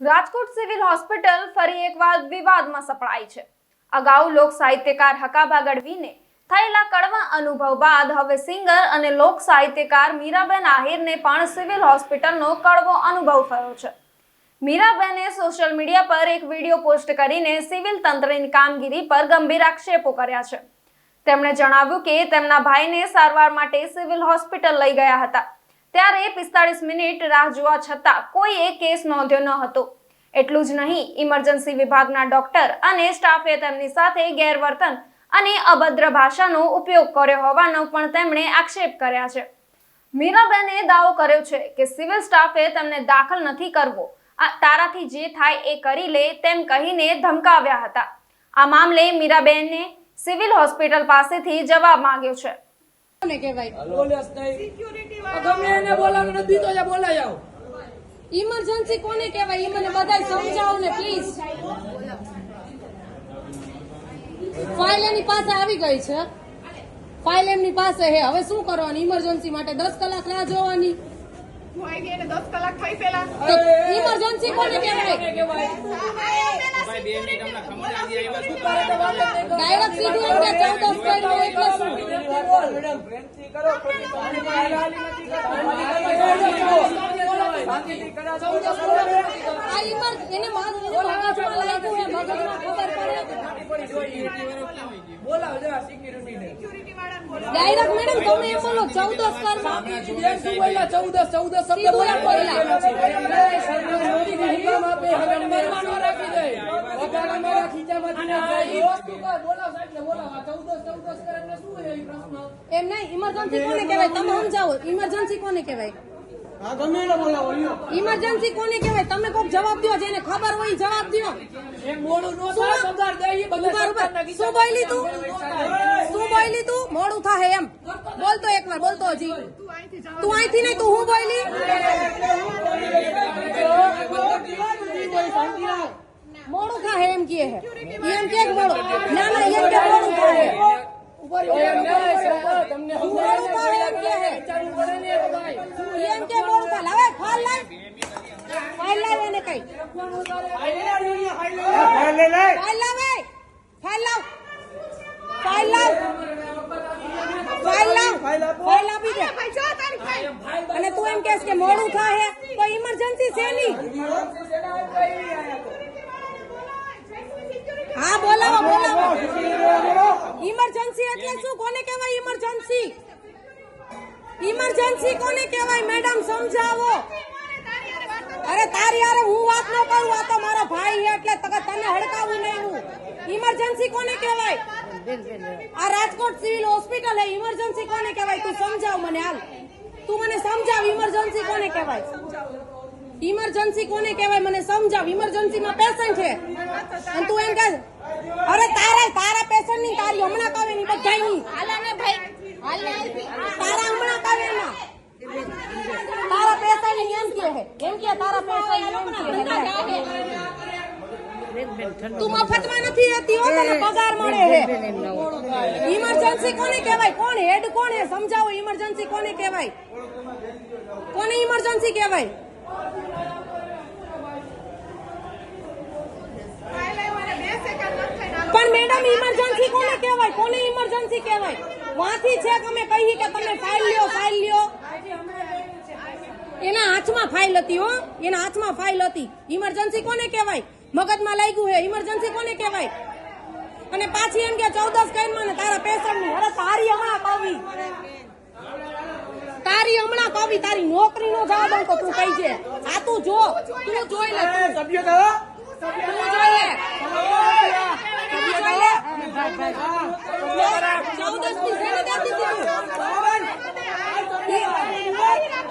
Rajkot civil hospital ફરી એકવાર વિવાદમાં સપડાઈ છે. અગાઉ લોક સાહિત્યકાર હકાબા ગઢવીને થયેલા કડવા અનુભવ બાદ હવે સિંગર અને લોક સાહિત્યકાર મીરાબેન આહિરને પણ સિવિલ હોસ્પિટલનો કડવો અનુભવ થયો છે. મીરાબેને સોશિયલ મીડિયા પર એક વીડિયો પોસ્ટ કરીને સિવિલ તંત્રની કામગીરી પર ગંભીર આક્ષેપો કર્યા છે. તેમણે જણાવ્યું કે તેમના ભાઈને સારવાર માટે સિવિલ હોસ્પિટલ લઈ ગયા હતા. ત્યારે પિસ્તાળીસ મિનિટ રાહ જોવા છતાં કોઈએ કેસ નોંધ્યો ન હતો. એટલું જ નહીં ઇમરજન્સી વિભાગના ડોક્ટર અને સ્ટાફે તેમની સાથે ગેરવર્તન અને અભદ્ર ભાષાનો ઉપયોગ કર્યો હોવાનો પણ તેમણે આક્ષેપ કર્યા છે. મીરાબેને દાવો કર્યો છે કે સિવિલ સ્ટાફે તેમને દાખલ નથી કરવો. આ તારાથી જે થાય એ કરી લે તેમ કહીને ધમકાવ્યા હતા. આ મામલે મીરાબેને સિવિલ હોસ્પિટલ પાસેથી જવાબ માંગ્યો છે. કહેવાય ગમે એને બોલાવો નથી તો બોલાય આવો. ઇમરજન્સી કોને કહેવાય? એ મને બધાય સમજાવો ને પ્લીઝ ફાઇલ એની પાસે આવી ગઈ છે. ફાઇલ એમની પાસે હે હવે શું કરવાની? ઇમરજન્સી માટે દસ કલાક રાહ જોવાની. ઇમરજન્સી કોને એને દસ કલાક થઈ પેલા તો ઇમરજન્સી કોને કહેવાય ડાયરેક્ટ સીધું એમ કે ચૌદસ કર્યું એટલે શું મેડમ કરો નથી કરવાની. ડાયરેક્ટ મેડમ તમે એમ બોલો ચૌદસ બેન ચૌદસ ચૌદસ શબ્દ પ્રશ્ન? એમ નહીં ઇમરજન્સી કોને કહેવાય તમે સમજાવો ઇમરજન્સી કોને કહેવાય ઇમરજન્સી કોને કહેવાય? તમે કોઈક જવાબ દો જેને ખબર હોય જવાબ દો શું બોલી તું? શું બોલી તું? મોડું થાય એમ. બોલતો એકવાર બોલતો હજી તું અહીંથી જા તું અહીંથી નહીં તું હું બોલી? મોડું થાય એમ કહે એમ કે મોડું ના ના એમ કે મોડું થાય નહીં, અને તું એમ કહેશ કે મોડું થાય તો ઇમરજન્સી છે ની હા, બોલાવો બોલાવો. ઇમરજન્સી એટલે શું? કોને કહેવાય ઇમરજન્સી ઇમરજન્સી કોને કહેવાય? મેડમ સમજાવો. અરે, તારી યાર હું વાત ન કરું, આ તો મારો ભાઈ એટલે તને હડકાવું નહીં હું. ઇમરજન્સી કોને કહેવાય? આ રાજકોટ સિવિલ હોસ્પિટલ હે ઇમરજન્સી કોને કહેવાય? તું સમજાવ મને હાલ. તું મને સમજાવ ઇમરજન્સી કોને કહેવાય? ઇમરજન્સી કોને કહેવાય? મને સમજાવ. ઇમરજન્સી માં પેશન્ટ છે. અને તું એમ કહે અરે તારા તારા પેશન્ટની તારી હમણાં કાવે ની. બધા ની હાલાને ભાઈ તારા હમણાં કાવે ના તારા પેશન્ટની એમ કે હે એમ કે તારા પેશન્ટ એમ કે હે તું મફતમાં નથી રહેતી હો તને પગાર મળે હે ઇમરજન્સી કોને કહેવાય? કોણ હેડ કોણ હે સમજાવો ઇમરજન્સી કોને કહેવાય? કોને ઇમરજન્સી કહેવાય? પણ મેડમ ઇમરજન્સી કોને કહેવાય? કોને ઇમરજન્સી કહેવાય? વાંથી છે કે અમે કહીએ કે તમે ફાઇલ લ્યો ફાઇલ લ્યો? એના હાથમાં ફાઇલ હતી હો, એના હાથમાં ફાઇલ હતી. ઇમરજન્સી કોને કહેવાય? મગજમાં લાગ્યું હે ઇમરજન્સી કોને કહેવાય? અને પાછી એમ કે ચૌદસ કઈ ને તારા પેશન્ટની અરે તારી હમણાં કવી હમણાં તારી નોકરી નો જવાબ દઉં તું કઈ છે આ તું જો તું જોઈ લે તું. સભ્ય કહો. તું જોઈ લે?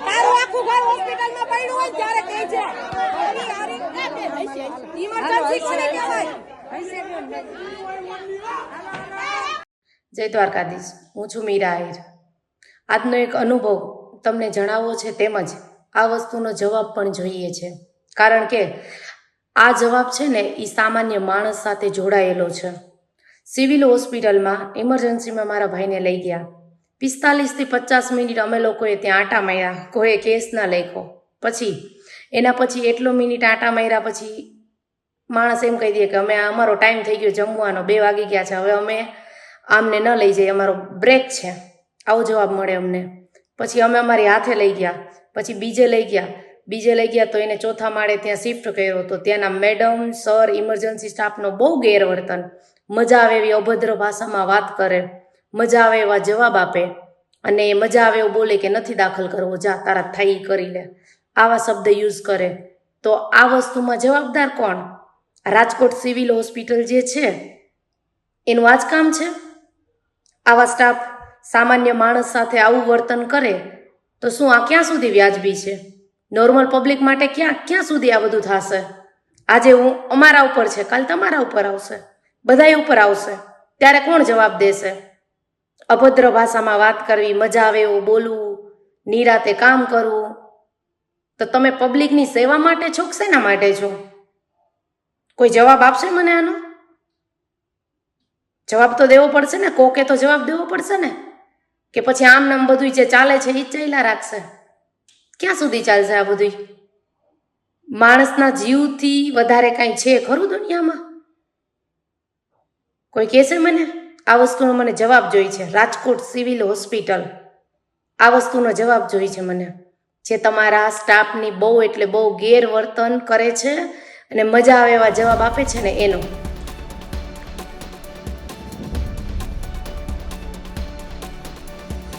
તારું આખું ઘર પડ્યું હોય ત્યારે છે ઇમરજન્સી કોને કહેવાય. જય દ્વારકાધીશ. હું છું મીરા આહિર. આજનો એક અનુભવ તમને જણાવવો છે તેમજ આ વસ્તુનો જવાબ પણ જોઈએ છે. કારણ કે આ જવાબ છે ને એ સામાન્ય માણસ સાથે જોડાયેલો છે. સિવિલ હોસ્પિટલમાં ઇમરજન્સીમાં મારા ભાઈને લઈ ગયા. પિસ્તાલીસથી પચાસ મિનિટ અમે લોકોએ ત્યાં આટા માર્યા. કોઈએ કેસ ના લખ્યો. પછી એના પછી એટલો મિનિટ આટા માર્યા પછી માણસ એમ કહી દે કે અમે અમારો ટાઈમ થઈ ગયો જમવાનો, બે વાગી ગયા છે. હવે અમે આમને ન લઈ જઈએ. અમારો બ્રેક છે. આવો જવાબ મળે અમને. પછી અમે અમારી હાથે લઈ ગયા. પછી બીજે લઈ ગયા. બીજે લઈ ગયા તો એને ચોથા માળે ત્યાં શિફ્ટ કર્યો તો ત્યાંના મેડમ સર ઇમરજન્સી સ્ટાફનો બહુ ગેરવર્તન. મજા આવે એવી અભદ્ર ભાષામાં વાત કરે. મજા આવે એવા જવાબ આપે. અને મજા આવે એવું બોલે કે નથી દાખલ કરવો, જા, તારા થઈ કરી લે. આવા શબ્દ યુઝ કરે. તો આ વસ્તુમાં જવાબદાર કોણ? રાજકોટ સિવિલ હોસ્પિટલ જે છે, એનું આ કામ છે? આવા સ્ટાફ સામાન્ય માણસ સાથે આવું વર્તન કરે, તો શું આ ક્યાં સુધી વ્યાજબી છે? નોર્મલ પબ્લિક માટે ક્યાં ક્યાં સુધી આ બધું થશે? આજે હું અમારા ઉપર છે, કાલ તમારા ઉપર આવશે, બધાય ઉપર આવશે, ત્યારે કોણ જવાબ દેશે? અભદ્ર ભાષામાં વાત કરવી, મજા આવે એવું બોલવું, નિરાતે કામ કરવું, તો તમે પબ્લિકની સેવા માટે છો શેના માટે છો? કોઈ જવાબ આપશે મને આનો? જવાબ તો દેવો પડશે ને, કોકે તો જવાબ દેવો પડશે ને? કે પછી આમ નામ બધું જે ચાલે છે એ જ ચાલ્યા રાખશે. ક્યાં સુધી ચાલશે આ બધું માણસના જીવથી વધારે કાંઈ છે ખરું દુનિયામાં? કોઈ કહેશે મને? આ વસ્તુનો મને જવાબ જોઈ છે. Rajkot civil hospital. આ વસ્તુનો જવાબ જોઈ છે મને. જે તમારા સ્ટાફની બહુ એટલે બહુ ગેરવર્તન કરે છે અને મજા આવે એવા જવાબ આપે છે ને એનો.